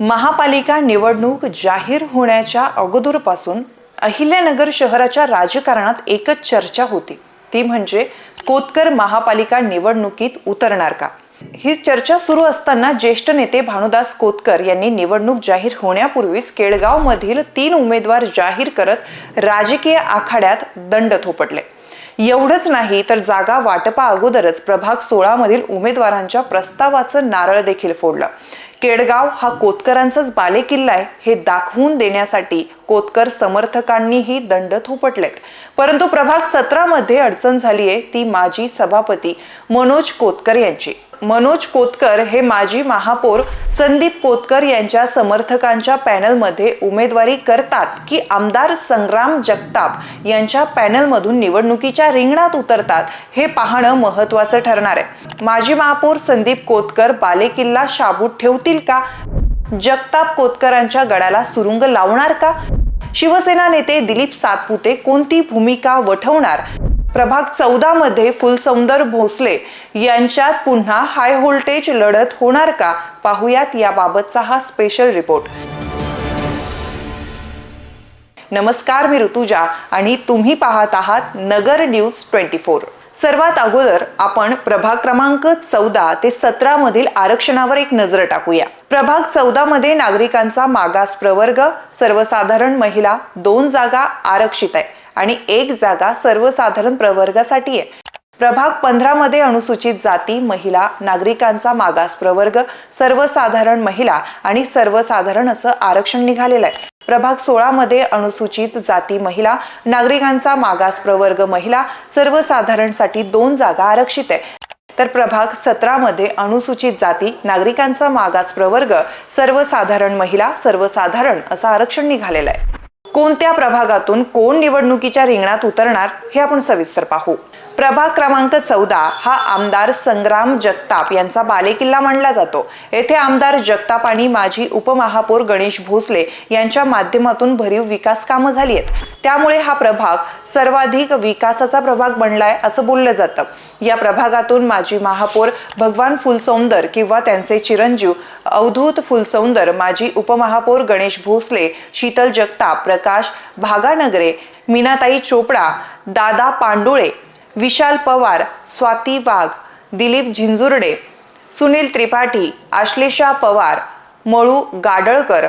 महापालिका निवडणूक जाहीर होण्याच्या अगोदरपासून अहिल्यानगर शहराच्या राजकारणात एकच चर्चा होती. ती म्हणजे कोतकर महापालिका निवडणुकीत उतरणार का? ही चर्चा सुरू असताना ज्येष्ठ नेते भानुदास कोतकर यांनी निवडणूक जाहीर होण्यापूर्वीच केळगाव मधील तीन उमेदवार जाहीर करत राजकीय आखाड्यात दंड थोपटले. एवढंच नाही तर जागा वाटपा अगोदरच प्रभाग सोळा मधील उमेदवारांच्या प्रस्तावाचं नारळ देखील फोडलं. केडगाव हा कोतकरांचाच बालेकिल्ला आहे. हे दाखवून देण्यासाठी कोतकर समर्थकांनीही दंड थोपटलेत. परंतु प्रभाग सतरामध्ये अडचण झाली आहे ती माजी सभापती मनोज कोतकर यांची. मनोज कोतकर हे माजी महापौर संदीप कोतकर यांच्या समर्थकांच्या पॅनलमध्ये उमेदवारी करतात की आमदार संग्राम जगताप यांच्या पॅनलमधून निवडणुकीच्या रिंगणात उतरतात हे पाहणं महत्वाचं ठरणार आहे. माजी महापौर संदीप कोतकर बालेकिल्ला शाबूत ठेवतील का? जगताप कोतकरांच्या गडाला सुरुंग लावणार का? शिवसेना नेते दिलीप सातपुते कोणती भूमिका वठवणार? प्रभाग चौदा मध्ये फुलसौंदर भोसले यांच्यात पुन्हा हाय व्होल्टेज लढत होणार का? पाहुयात याबाबतचा हा स्पेशल रिपोर्ट नमस्कार मी ऋतुजा आणि तुम्ही पाहत आहात नगर न्यूज ट्वेंटी फोर. सर्वात अगोदर आपण प्रभाग क्रमांक चौदा ते सतरा मधील आरक्षणावर एक नजर टाकूया. प्रभाग चौदा मध्ये नागरिकांचा मागास प्रवर्ग सर्वसाधारण महिला दोन जागा आरक्षित आहे. आणि एक जागा सर्वसाधारण प्रवर्गासाठी आहे. प्रभाग पंधरामध्ये अनुसूचित जाती महिला नागरिकांचा मागास प्रवर्ग सर्वसाधारण महिला आणि सर्वसाधारण असं आरक्षण निघालेलं आहे. प्रभाग सोळा मध्ये अनुसूचित जाती महिला नागरिकांचा मागास प्रवर्ग महिला सर्वसाधारणसाठी दोन जागा आरक्षित आहे. तर प्रभाग सतरा मध्ये अनुसूचित जाती नागरिकांचा मागास प्रवर्ग सर्वसाधारण महिला सर्वसाधारण असं आरक्षण निघालेलं आहे. कोणत्या प्रभागातून कोण निवडणुकीच्या रिंगणात उतरणार हे आपण सविस्तर पाहू. प्रभाग क्रमांक चौदा हा आमदार संग्राम जगताप यांचा बालेकिल्ला मानला जातो. येथे आमदार जगताप आणि माजी उपमहापौर गणेश भोसले यांच्या माध्यमातून भरीव विकास कामं झाली आहेत. त्यामुळे हा प्रभाग सर्वाधिक विकासाचा प्रभाग बनलाय असं बोललं जातं. या प्रभागातून माजी महापौर भगवान फुलसौंदर किंवा त्यांचे चिरंजीव अवधूत फुलसौंदर माजी उपमहापौर गणेश भोसले शीतल जगताप प्रकाश भागानगरे मीनाताई चोपडा दादा पांडुळे विशाल पवार स्वाती वाघ दिलीप झिंजुर्डे सुनील त्रिपाठी आश्लेषा पवार मळू गाडळकर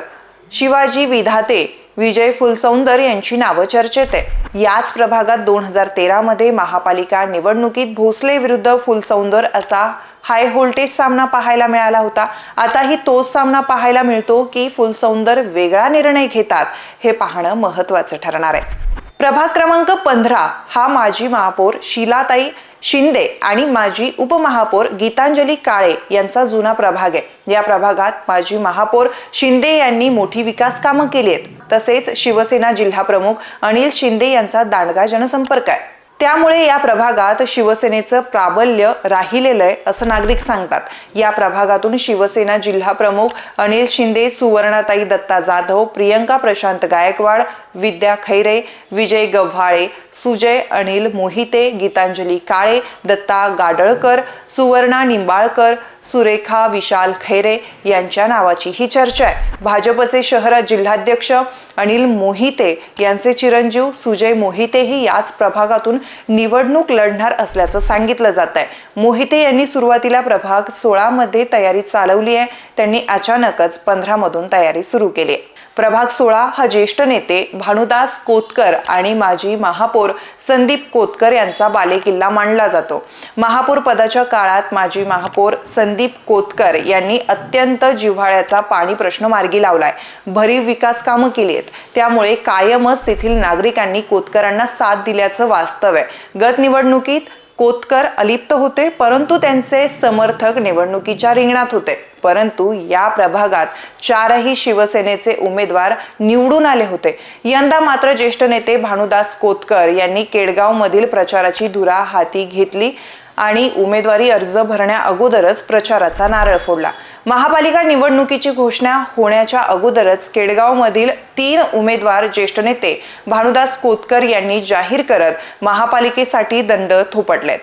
शिवाजी विधाते विजय फुलसौंदर यांची नावं चर्चेत आहे याच प्रभागात दोन हजार तेरामध्ये महापालिका निवडणुकीत भोसले विरुद्ध फुलसौंदर असा हाय व्होल्टेज सामना पाहायला मिळाला होता. आताही तोच सामना पाहायला मिळतो की फुलसौंदर वेगळा निर्णय घेतात हे पाहणं महत्वाचं ठरणार आहे. प्रभाग क्रमांक पंधरा हा माजी महापौर शिलाताई शिंदे आणि माजी उपमहापौर गीतांजली काळे यांचा जुना प्रभाग आहे. या प्रभागात माजी महापौर शिंदे यांनी मोठी विकास कामं केली आहेत. तसेच शिवसेना जिल्हाप्रमुख अनिल शिंदे यांचा दांडगा जनसंपर्क आहे. त्यामुळे या प्रभागात शिवसेनेचं प्राबल्य राहिलेलं आहे असं नागरिक सांगतात. या प्रभागातून शिवसेना जिल्हा प्रमुख अनिल शिंदे सुवर्णाताई दत्ता जाधव प्रियंका प्रशांत गायकवाड विद्या खैरे विजय गव्हाळे सुजय अनिल मोहिते गीतांजली काळे दत्ता गाडळकर सुवर्णा निंबाळकर सुरेखा विशाल खैरे यांच्या नावाची ही चर्चा आहे. भाजपचे शहर जिल्हाध्यक्ष अनिल मोहिते यांचे चिरंजीव सुजय मोहितेही याच प्रभागातून निवडणूक लढणार असल्याचं सांगितलं जात आहे. मोहिते यांनी सुरुवातीला प्रभाग सोळामध्ये तयारी चालवली आहे. त्यांनी अचानकच पंधरामधून तयारी सुरू केली आहे. प्रभाग सोळा हा ज्येष्ठ नेते भानुदास कोतकर आणि माजी महापौर संदीप कोतकर यांचा बालेकिल्ला मानला जातो. महापौर पदाच्या काळात माजी महापौर संदीप कोतकर यांनी अत्यंत जिव्हाळ्याचा पाणी प्रश्न मार्गी लावलाय. भरीव विकास कामं केली आहेत. त्यामुळे कायमच तेथील नागरिकांनी कोतकरांना साथ दिल्याचं वास्तव आहे. गत निवडणुकीत कोतकर अलिप्त होते परंतु त्यांचे समर्थक निवडणुकीच्या रिंगणात होते. परंतु या प्रभागात चारही शिवसेनेचे उमेदवार निवडून आले होते. यंदा मात्र ज्येष्ठ नेते भानुदास कोतकर यांनी केडगाव मधील प्रचाराची धुरा हाती घेतली आणि उमेदवारी अर्ज भरण्या अगोदरच प्रचाराचा नारळ फोडला. महापालिका निवडणुकीची घोषणा होण्याच्या अगोदरच केडगावमधील तीन उमेदवार ज्येष्ठ नेते भानुदास कोतकर यांनी जाहीर करत महापालिकेसाठी दंड थोपटलेत.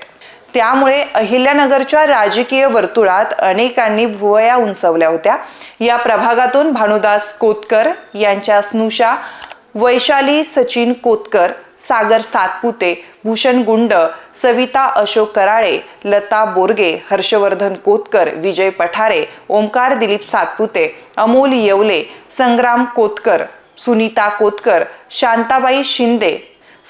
त्यामुळे अहिल्यानगरच्या राजकीय वर्तुळात अनेकांनी भुवया उंचवल्या होत्या. या प्रभागातून भानुदास कोतकर यांच्या स्नुषा वैशाली सचिन कोतकर सागर सातपुते भूषण गुंड सविता अशोक कराळे लता बोरगे हर्षवर्धन कोतकर विजय पठारे ओमकार दिलीप सातपुते अमोल येवले संग्राम कोतकर सुनीता कोतकर शांताबाई शिंदे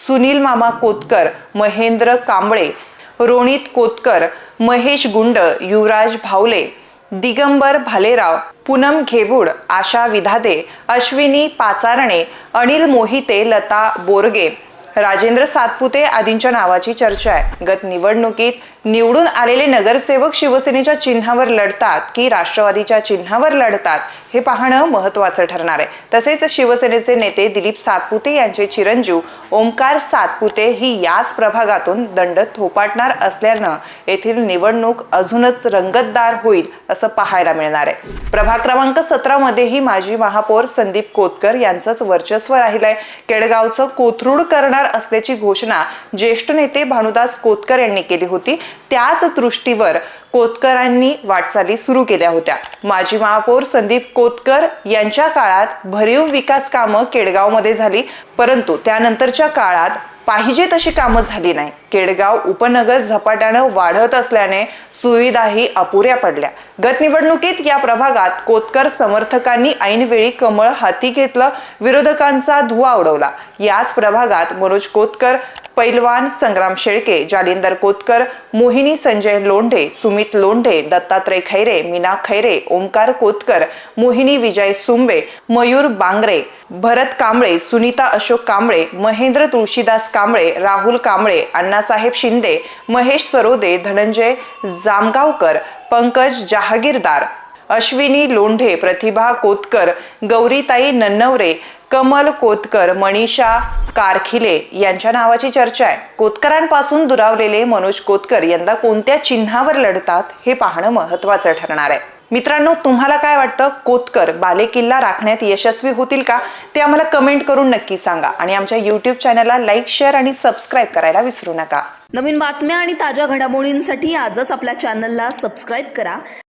सुनील मामा कोतकर महेंद्र कांबळे रोणित कोतकर महेश गुंड युवराज भावले दिगंबर भालेराव पूनम घेबुड आशा विधादे अश्विनी पाचारणे अनिल मोहिते लता बोरगे. राजेंद्र सातपुते आदींच्या नावाची चर्चा आहे. गत निवडणुकीत निवडून आलेले नगरसेवक शिवसेनेच्या चिन्हावर लढतात की राष्ट्रवादीच्या चिन्हावर लढतात हे पाहणं महत्वाचं ठरणार आहे. तसेच शिवसेनेचे नेते दिलीप सातपुते यांचे चिरंजीव ओमकार सातपुते ही याच प्रभागातून दंड थोपाटणार असल्यानं येथील निवडणूक अजूनच रंगतदार होईल असं पाहायला मिळणार आहे. प्रभाग क्रमांक सतरा मध्येही माजी महापौर संदीप कोतकर यांचंच वर्चस्व राहिलंय. केडगावचं कोथरूड करणार असल्याची घोषणा ज्येष्ठ नेते भानुदास कोतकर यांनी केली होती. त्याच दृष्टीवर कोतकरांनी वाटचाली सुरू केल्या होत्या. माजी महापौर संदीप कोतकर यांच्या काळात भरीव विकास कामं केडगावमध्ये झाली परंतु त्यानंतरच्या काळात पाहिजे तशी कामं झाली नाही. केडगाव उपनगर झपाट्यानं वाढत असल्याने सुविधाही अपुऱ्या पडल्या. गतनिवडणुकीत या प्रभागात कोतकर समर्थकांनी ऐनवेळी कमळ हाती घेतलं विरोधकांचा धुवा उडवला. याच प्रभागात मनोज कोतकर पैलवान संग्राम शेळके जालिंदर कोतकर मोहिनी संजय लोंढे सुमित लोंढे दत्तात्रय खैरे मीना खैरे ओंकार कोतकर मोहिनी विजय सुंबे मयूर बांगरे भरत कांबळे सुनीता अशोक कांबळे महेंद्र तुळशीदास कांबळे राहुल कांबळे अण्णासाहेब शिंदे महेश सरोदे धनंजय जामगावकर पंकज जहागीरदार अश्विनी लोंढे प्रतिभा कोतकर गौरीताई नन्नवरे कमल कोतकर मनीषा कारखिले यांच्या नावाची चर्चा आहे. कोतकरांपासून दुरावलेले मनोज कोतकर यंदा कोणत्या चिन्हावर लढतात हे पाहणं महत्वाचं ठरणार आहे. मित्रांनो तुम्हाला काय वाटतं? कोतकर बालेकिल्ला राखण्यात यशस्वी होतील का? ते आम्हाला कमेंट करून नक्की सांगा. आणि आमच्या युट्यूब चॅनलला लाईक शेअर आणि सबस्क्राईब करायला विसरू नका. नवीन बातम्या आणि ताज्या घडामोडींसाठी आजच आपल्या चॅनलला सबस्क्राईब करा.